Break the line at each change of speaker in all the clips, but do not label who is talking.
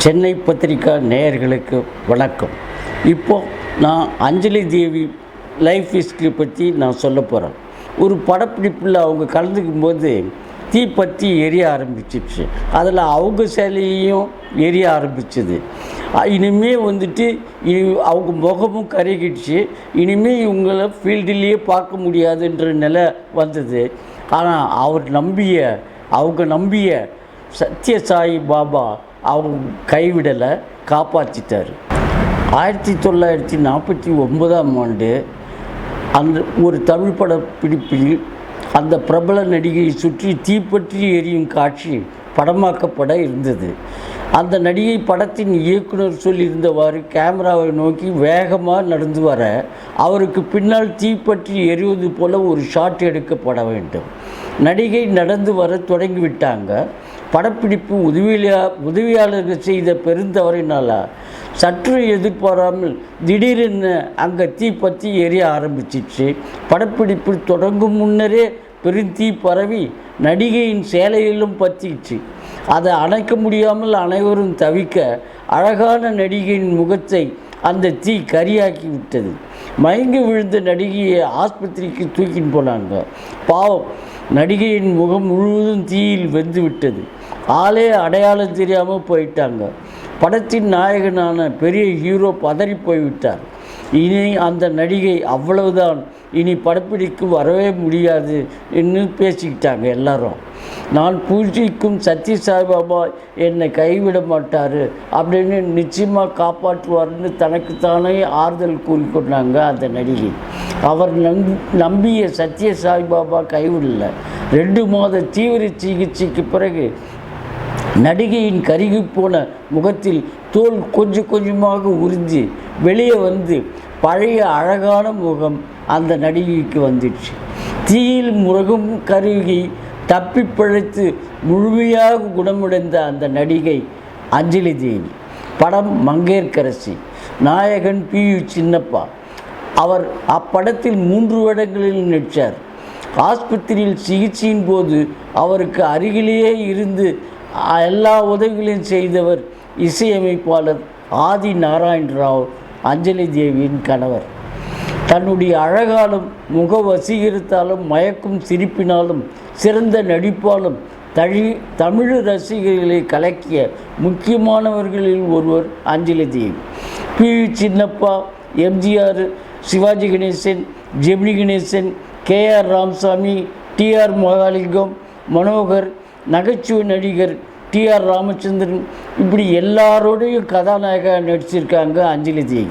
சென்னை பத்திரிக்கா நேயர்களுக்கு வணக்கம். இப்போ நான் அஞ்சலி தேவி லைஃப் ஹிஸ்ட்ரி பற்றி நான் சொல்ல போகிறேன் ஒரு படப்பிடிப்பில் அவங்க கலந்துக்கும் போது தீ பற்றி எரிய ஆரம்பிச்சிச்சு. அதில் அவங்க சிலையையும் எரிய ஆரம்பிச்சது. இனிமே வந்துட்டு இ- அவங்க முகமும் கருகிடுச்சு. இனிமே இவங்கள ஃபீல்டுலேயே பார்க்க முடியாதுன்ற நிலை வந்தது. ஆனால் அவர் நம்பிய அவங்க நம்பிய சத்யசாயி பாபா அவங்க கைவிடலை காப்பாற்றிட்டார். ஆயிரத்தி தொள்ளாயிரத்தி நாற்பத்தி ஒன்பதாம் ஆண்டு அந்த ஒரு தமிழ் பட பிடிப்பில் அந்த பிரபல நடிகையை சுற்றி தீப்பற்றி எரியும் காட்சி படமாக்கப்பட இருந்தது. அந்த நடிகை படத்தின் இயக்குனர் சொல்லியிருந்தவாறு கேமராவை நோக்கி வேகமாக நடந்து வர அவருக்கு பின்னால் தீப்பற்றி எரிவது போல ஒரு ஷாட் எடுக்கப்பட வேண்டும். நடிகை நடந்து வர தொடங்கிவிட்டாங்க. படப்பிடிப்பு உதவியா உதவியாளர்கள் செய்த பெருந்தவறினால சற்று எதிர்பாராமல் திடீரென அங்கே தீ பற்றி எரிய ஆரம்பிச்சிச்சு. படப்பிடிப்பு தொடங்கும் முன்னரே பெருந்தீ பரவி நடிகையின் சேலையிலும் பற்றிச்சு. அதை அணைக்க முடியாமல் அனைவரும் தவிக்க அழகான நடிகையின் முகத்தை அந்த தீ கரியாக்கி விட்டது. மயங்கி விழுந்த நடிகையை ஆஸ்பத்திரிக்கு தூக்கின்னு போனாங்க. பாவம் நடிகையின் முகம் முழுவதும் தீயில் வெந்து விட்டது. ஆளே அடையாளம் தெரியாமல் போயிட்டாங்க. படத்தின் நாயகனான பெரிய ஹீரோ பதறி போய்விட்டார். இனி அந்த நடிகை அவ்வளவுதான். இனி படப்பிடிக்கு வரவே முடியாது என்று பேசிக்கிட்டாங்க எல்லாரும். நான் பூஜிக்கும் சத்ய சாய்பாபா என்னை கைவிட மாட்டார் அப்படின்னு நிச்சயமாக காப்பாற்றுவார்னு தனக்குத்தானே ஆறுதல் கூறிக்கொண்டாங்க அந்த நடிகை. அவர் நம் நம்பிய சத்ய சாய்பாபா கைவிடல. ரெண்டு மாத தீவிர சிகிச்சைக்கு பிறகு நடிகையின் கருகி போன முகத்தில் தோல் கொஞ்சம் கொஞ்சமாக உறிஞ்சி வெளியே வந்து பழைய அழகான முகம் அந்த நடிகைக்கு வந்துடுச்சு தீயில் முருகும் கருகி தப்பி பிழைத்து முழுமையாக குணமடைந்த அந்த நடிகை அஞ்சலி தேவி படம் மங்கேற்கரசி நாயகன் பி யு சின்னப்பா. அவர் அப்படத்தில் மூன்று வேடங்களில் நடித்தார் ஆஸ்பத்திரியில் சிகிச்சையின் போது அவருக்கு அருகிலேயே இருந்து எல்லா உதவிகளையும் செய்தவர் இசையமைப்பாளர் ஆதி நாராயண் ராவ் அஞ்சலி தேவியின் கணவர். தன்னுடைய அழகாலும் முக வசீகரத்தாலும் மயக்கும் சிரிப்பினாலும் சிறந்த நடிப்பாலும் தழி தமிழ் ரசிகர்களை கலக்கிய முக்கியமானவர்களில் ஒருவர் Anjali Devi. P. V. Chinnappa MGR Sivaji Ganesan Gemini Ganesan K. R. Ramasamy T. R. Mahalingam Manohar நகைச்சுவை நடிகர் டி ஆர் ராமச்சந்திரன் இப்படி எல்லாரோடையும் கதாநாயக நடிச்சிருக்காங்க அஞ்சலி தேவி.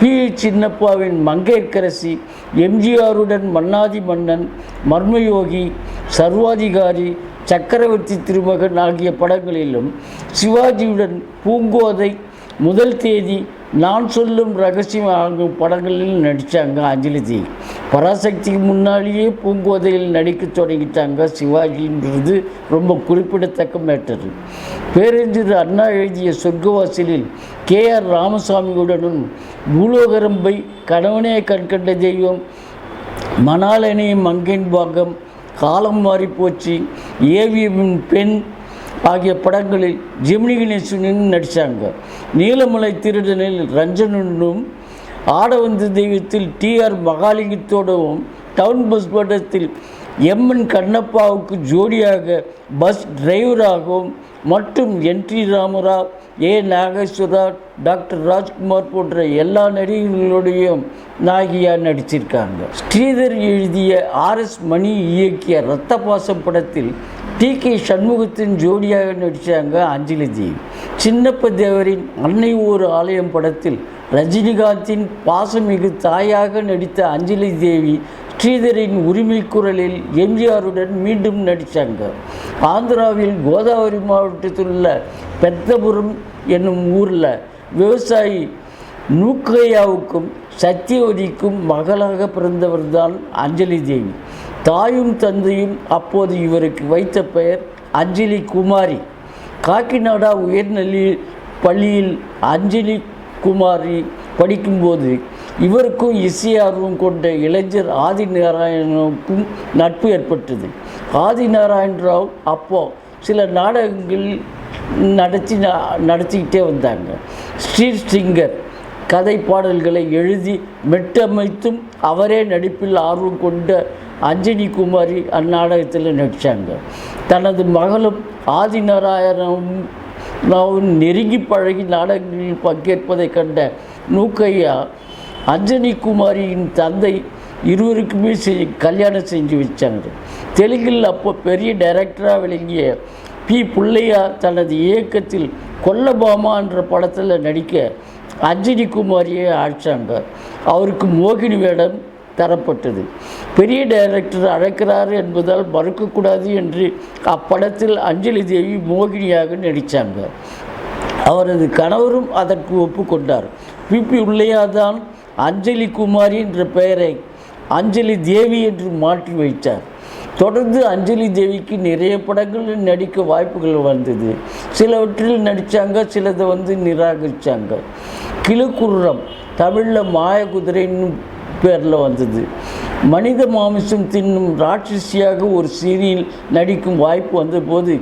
பி. சின்னப்பாவின் மங்கையர்க்கரசி எம்ஜிஆருடன் மன்னாதி மன்னன் மர்மயோகி சர்வாதிகாரி சக்கரவர்த்தி திருமகன் ஆகிய படங்களிலும் சிவாஜியுடன் பூங்கோதை முதல் தேதி நான் சொல்லும் ரகசியம் ஆகும் படங்களில் நடித்தாங்க அஞ்சலி தேவி. பராசக்திக்கு முன்னாலேயே பூங்கோதையில் நடிக்க தொடங்கிட்டாங்க சிவாஜின்றது ரொம்ப குறிப்பிடத்தக்க மேட்டர். பேரறிஞர் அண்ணா எழுதிய சொர்க்கவாசலில் கே ஆர் ராமசாமியுடனும் பூலோகரம்பை கணவனே கண்கண்ட தெய்வம் மணாலனே மங்கன் பாகம் காலம் மாறி போச்சு ஏவியமின் பெண் ஆகிய படங்களில் ஜெமினி கணேசனும் நடித்தாங்க நீலமலை திருடனில் ரஞ்சனுடனும் ஆடவந்த தெய்வத்தில் டிஆர் மகாலிங்கத்தோடவும் டவுன் பஸ் படத்தில் எம்என் கண்ணப்பாவுக்கு ஜோடியாக பஸ் டிரைவராகவும் மற்றும் N. T. Ramarao A. Nageswara doctor. Rajkumar போன்ற எல்லா நடிகர்களோடையும் நாயகியாக நடிச்சிருக்காங்க. ஸ்ரீதர் எழுதிய ஆர்எஸ் மணி இயக்கிய ரத்த பாசம் படத்தில் டி. கே. சண்முகத்தின் ஜோடியாக நடித்தாங்க அஞ்சலி தேவி. சின்னப்ப தேவரின் அன்னை ஒரு ஆலயம் படத்தில் ரஜினிகாந்தின் பாசமிகு தாயாக நடித்த அஞ்சலி தேவி ஸ்ரீதரின் உரிமை குரலில் எம்ஜிஆருடன் மீண்டும் நடித்தாங்க ஆந்திராவில் கோதாவரி மாவட்டத்தில் உள்ள பெத்தபுரம் என்னும் ஊரில் விவசாயி நூக்கையாவுக்கும் சத்தியவதிக்கும் மகளாக பிறந்தவர்தான் அஞ்சலி தேவி. தாயும் தந்தையும் அப்போது இவருக்கு வைத்த பெயர் அஞ்சலி குமாரி. காக்கிநாடா உயர்நிலை பள்ளியில் அஞ்சலி குமாரி படிக்கும்போது இவருக்கும் இசை ஆர்வம் கொண்ட இளைஞர் ஆதி நாராயணனுக்கும் நட்பு ஏற்பட்டது. ஆதி நாராயண ராவ் அப்போ சில நாடகங்கள் நடத்தி நடத்திக்கிட்டே வந்தாங்க. ஸ்ட்ரீட் சிங்கர் கதை பாடல்களை எழுதி மெட்டமைத்தும் அவரே நடிப்பில் ஆர்வம் கொண்ட அஞ்சனி குமாரி அந்நாடகத்தில் நடித்தாங்க தனது மகளும் ஆதிநாராயணமும் நான் நெருங்கி பழகி நாடகங்களில் பங்கேற்பதை கண்ட நூக்கையா அஞ்சனி குமாரியின் தந்தை இருவருக்குமே செய் கல்யாணம் செஞ்சு வச்சாங்க. தெலுங்கில் அப்போ பெரிய டைரக்டராக விளங்கிய பி. புள்ளையா தனது இயக்கத்தில் கொல்லபாமா என்ற படத்தில் நடிக்க அஞ்சனி குமாரியை அழைச்சாங்க. அவருக்கு மோகினி வேடம் தரப்பட்டது. பெரிய டைரக்டர் அழைக்கிறார் என்பதால் மறுக்கக்கூடாது என்று அப்படத்தில் அஞ்சலி தேவி மோகினியாக நடித்தாங்க அவரது கணவரும் அதற்கு ஒப்புக்கொண்டார். பிபி உள்ளையாதான் அஞ்சலி குமாரி என்ற பெயரை அஞ்சலி தேவி என்று மாற்றி வைத்தார். தொடர்ந்து அஞ்சலி தேவிக்கு நிறைய படங்களில் நடிக்க வாய்ப்புகள் வந்தது. சிலவற்றில் நடித்தாங்க சிலதை வந்து நிராகரித்தாங்க கிளுக்குர்ரம் தமிழில் மாயகுதிரைன்னு பேரில் வந்தது. மனித மாமிசம் தின்னும் ராட்சசியாக ஒரு சீரியல் நடிக்கும் வாய்ப்பு வந்தபோது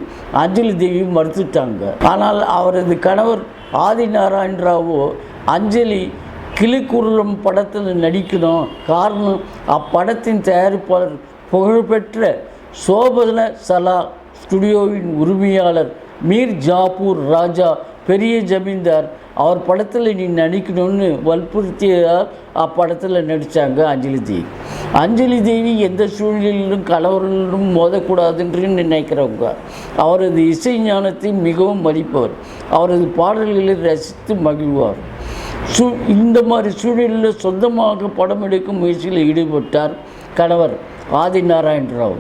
அஞ்சலி தேவி மறுத்துட்டாங்க. ஆனால் அவரது கணவர் ஆதி நாராயண ராவோ அஞ்சலி கிளிக்குருளம் படத்தில் நடிக்கணும் காரணம் அப்படத்தின் தயாரிப்பாளர் புகழ்பெற்ற சோபன சலா ஸ்டுடியோவின் உரிமையாளர் மீர் ஜாபூர் ராஜா பெரிய ஜமீன்தார் அவர் படத்தில் நீ நடிக்கணும்னு வற்புறுத்தியதால் அப்படத்தில் நடித்தாங்க அஞ்சலி தேவி. அஞ்சலி தேவி எந்த சூழ்நிலையிலும் கலவரங்களிலும் மோதக்கூடாதென்று நினைக்கிறவங்க. அவரது இசை ஞானத்தை மிகவும் மதிப்பவர். அவரது பாடல்களை ரசித்து மகிழ்வார். சூ இந்த மாதிரி சூழலில் சொந்தமாக படம் எடுக்கும் முயற்சியில் ஈடுபட்டார் கணவர் ஆதி நாராயணராவ்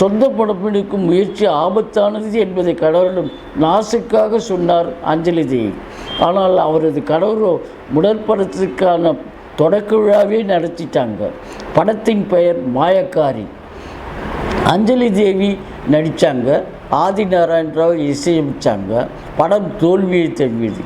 சொந்த படம் எடுக்கும் முயற்சி ஆபத்தானது என்பதை கணவரிடம் நாசுக்காக சொன்னார் அஞ்சலி தேவி. ஆனால் அவரது கணவரோ முதற்படத்திற்கான தொடக்க விழாவே நடத்திட்டாங்க. படத்தின் பெயர் மாயக்காரி. அஞ்சலி தேவி நடித்தாங்க ஆதி நாராயண ராவ் இசையமைச்சாங்க. படம் தோல்வியை தழுவியது.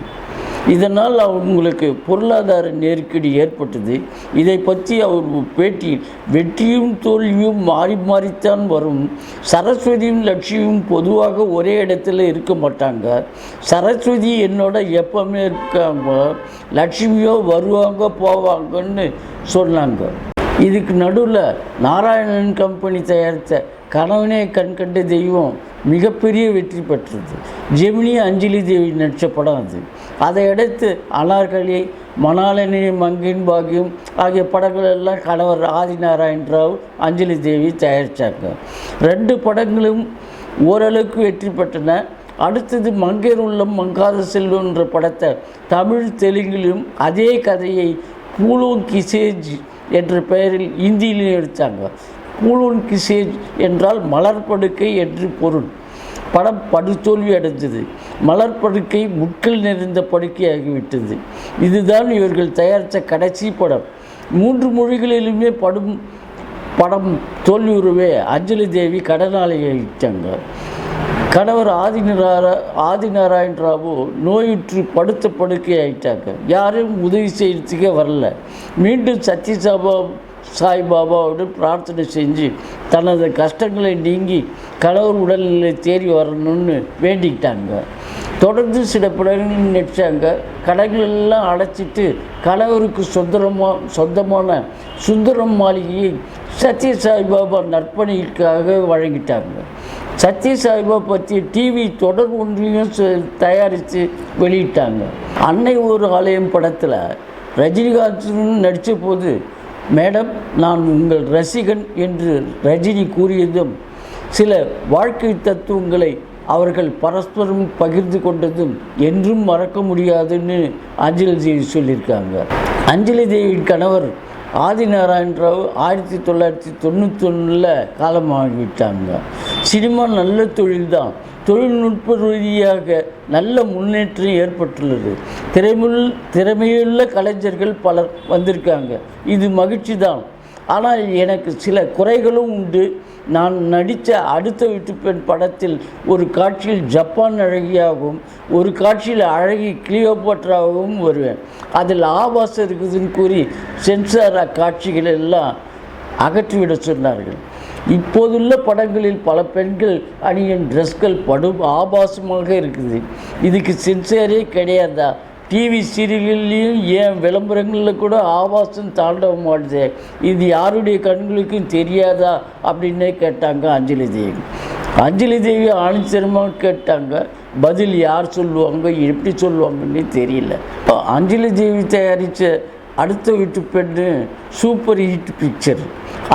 இதனால் அவங்களுக்கு பொருளாதார நெருக்கடி ஏற்பட்டது. இதை பற்றி அவர் பேட்டியில் வெற்றியும் தோல்வியும் மாறி மாறித்தான் வரும். சரஸ்வதியும் லட்சியும் பொதுவாக ஒரே இடத்துல இருக்க மாட்டாங்க. சரஸ்வதி என்னோட எப்பவுமே இருக்காங்க. லட்சுமியோ வருவாங்க போவாங்கன்னு சொன்னாங்க. இதுக்கு நடுவில் நாராயணன் கம்பெனி தயாரித்த கணவனே கண்கண்ட தெய்வம் மிகப்பெரிய வெற்றி பெற்றது. ஜெமினி அஞ்சலி தேவி நடித்த படம் அது. அதை அடுத்து அனார்கலி மணாலினி மங்கின் பாக்கியம் ஆகிய படங்கள் எல்லாம் கணவர் ஆதிநாராயண் ராவ் அஞ்சலி தேவி தயாரித்தாங்க ரெண்டு படங்களும் ஓரளவுக்கு வெற்றி பெற்றன. அடுத்தது மங்கையர் உள்ளம் மங்காத செல்வம் என்ற படத்தை தமிழ் தெலுங்கிலும் அதே கதையை பூலோங் கிசேஜ் என்ற பெயரில் இந்தியிலும் எடுத்தாங்க. பூலோன் கிசேஜ் என்றால் மலர்படுக்கை என்று பொருள். படம் படுதோல்வி அடைந்தது. மலர்படுக்கை முட்கள் நிறைந்த படுக்கையாகிவிட்டது இதுதான் இவர்கள் தயாரித்த கடைசி படம். மூன்று மொழிகளிலுமே படும் படம் தோல்வியுறவே அஞ்சலி தேவி கடனாளியாயிட்டாங்க கணவர் ஆதிநாரா ஆதிநாராயண் ராவு நோயுற்று படுத்த படுக்கை ஆயிட்டாங்க. யாரும் உதவி செய்யறதுக்கே வரல. மீண்டும் சத்யசாபா சாய்பாபாவுடன் பிரார்த்தனை செஞ்சு தனது கஷ்டங்களை நீங்கி கணவர் உடல்நிலை தேறி வரணும்னு வேண்டிக்கிட்டாங்க. தொடர்ந்து சில படங்கள் நடித்தாங்க கடைகளெல்லாம் அடைச்சிட்டு கணவருக்கு சொந்தமாக சொந்தமான சுந்தரம் மாளிகையை சத்ய சாய்பாபா நற்பணிக்காக வழங்கிட்டாங்க. சத்ய சாய்பாபா பற்றி டிவி தொடர் ஒன்றையும் ச- தயாரித்து வெளியிட்டாங்க. அன்னை ஒரு ஆலயம் படத்தில் ரஜினிகாந்த் நடித்த போது மேடம் நான் உங்கள் ரசிகன் என்று ரஜினி கூறியதும் சில வாழ்க்கை தத்துவங்களை அவர்கள் பரஸ்பரம் பகிர்ந்து கொண்டதும் என்றும் மறக்க முடியாதுன்னு அஞ்சலி தேவி சொல்லியிருக்காங்க. அஞ்சலி தேவியின் கணவர் ஆதி ராவ் ஆயிரத்தி தொள்ளாயிரத்தி தொண்ணூத்தொன்னில் காலமாகிவிட்டாங்க. சினிமா நல்ல தொழில்தான். தொழில்நுட்ப ரீதியாக நல்ல முன்னேற்றம் ஏற்பட்டுள்ளது. திறமுள் திறமையுள்ள கலைஞர்கள் பலர் வந்திருக்காங்க. இது மகிழ்ச்சி தான் ஆனால் எனக்கு சில குறைகளும் உண்டு. நான் நடித்த அடுத்த வீட்டு பெண் படத்தில் ஒரு காட்சியில் ஜப்பான் அழகியாகவும் ஒரு காட்சியில் அழகி கிளியோபாட்ராகவும் வருவேன். அதில் ஆபாசம் இருக்குதுன்னு கூறி சென்சார் காட்சிகள் எல்லாம் அகற்றிவிட சொன்னார்கள். இப்போதுள்ள படங்களில் பல பெண்கள் அணியும் ட்ரெஸ்கள் படும் ஆபாசமாக இருக்குது. இதுக்கு சென்சாரே கிடையாதா? டிவி சீரியல்லையும் ஏன் விளம்பரங்களில் கூட ஆபாசம் தாண்டவம் ஆடுது இது யாருடைய கண்களுக்கும் தெரியாதா? அப்படின்னே கேட்டாங்க அஞ்சலி தேவி. அஞ்சலி தேவி ஆணித்தரமாக கேட்டாங்க பதில் யார் சொல்லுவாங்க எப்படி சொல்லுவாங்கன்னு தெரியல. இப்போ அஞ்சலி தேவி தயாரித்த அடுத்த வீட்டு பெண்ணு சூப்பர் ஹிட் பிக்சர்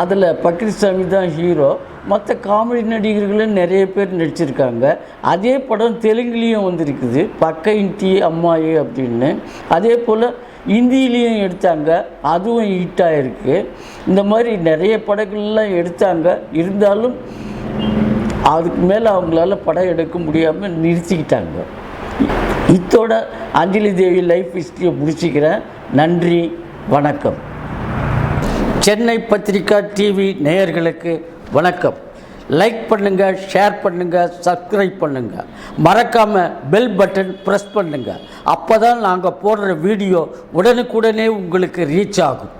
அதில் பக்ரிசாமி தான் ஹீரோ மற்ற காமெடி நடிகர்களும் நிறைய பேர் நடிச்சிருக்காங்க. அதே படம் தெலுங்குலேயும் வந்திருக்குது. பக்க இன்டி அம்மாயி அப்படின்னு. அதே போல் இந்தியிலையும் எடுத்தாங்க. அதுவும் ஹீட்டாக இருக்குது இந்த மாதிரி நிறைய படங்கள்லாம் எடுத்தாங்க. இருந்தாலும் அதுக்கு மேலே அவங்களால படம் எடுக்க முடியாமல் நிறுத்திக்கிட்டாங்க. இத்தோட அஞ்சலி தேவி லைஃப் ஹிஸ்ட்ரியை முடிச்சுக்கிறேன். நன்றி. வணக்கம். சென்னை பத்திரிகா டிவி நேயர்களுக்கு வணக்கம். லைக் பண்ணுங்கள் ஷேர் பண்ணுங்கள் சப்ஸ்கிரைப் பண்ணுங்கள் மறக்காமல் பெல் பட்டன் ப்ரெஸ் பண்ணுங்கள் அப்போ தான் நாங்கள் போடுற வீடியோ உடனுக்குடனே உங்களுக்கு ரீச் ஆகும்.